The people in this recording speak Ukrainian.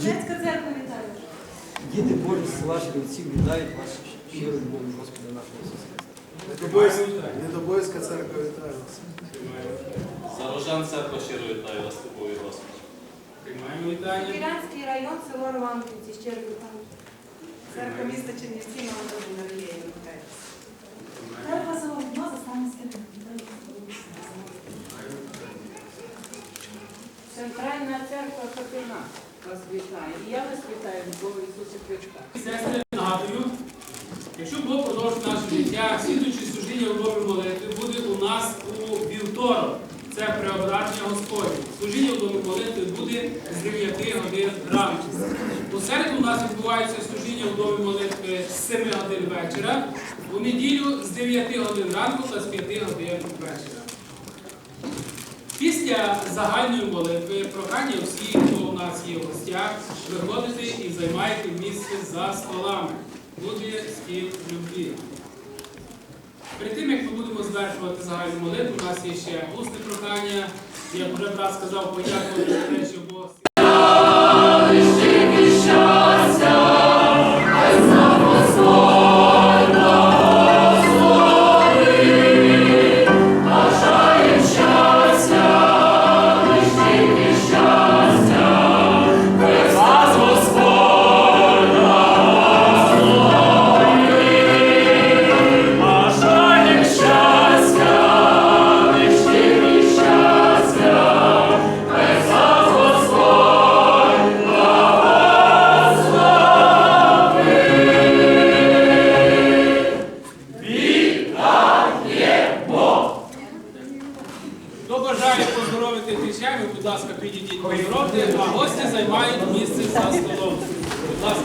Зеленська церква вітає. Діти Божі з села Шрівців вітають вас щиро любов'ю Господа нашого Ісуса Христа. Недобоївська церква вітає вас. Зарожан церква щиро вітає вас тобою, Господи. Приймаємо вітання. Район, село Романківці, щиро вітаю. Церква міста Чернівці, Нарією вітає. Приймаємо. Церква село Дно, Застанівське. Центральна церква Капіна вас вітає. І я вас вітаю, Бога Ісуса Христа. Сестри, нагадую, якщо Бог продовжить наше життя, слідуючи служіння у Домі молитви буде у нас у вівторок. Це преображення Господнє. Служіння у Домі молитви буде з 9 годин ранку. У середу у нас відбувається служіння у Домі молитви з 7 годин вечора. У неділю з 9 годин ранку та з 5 годин вечора. Після загальної молитви прохання всіх, хто у нас є в гостях, виходити і займайте місце за столами. Буде стіл любві. Перед тим, як ми будемо звершувати загальну молитву, у нас є ще густе прохання. Як вже брат сказав, подякувати за те, що за столом. Будь ласка.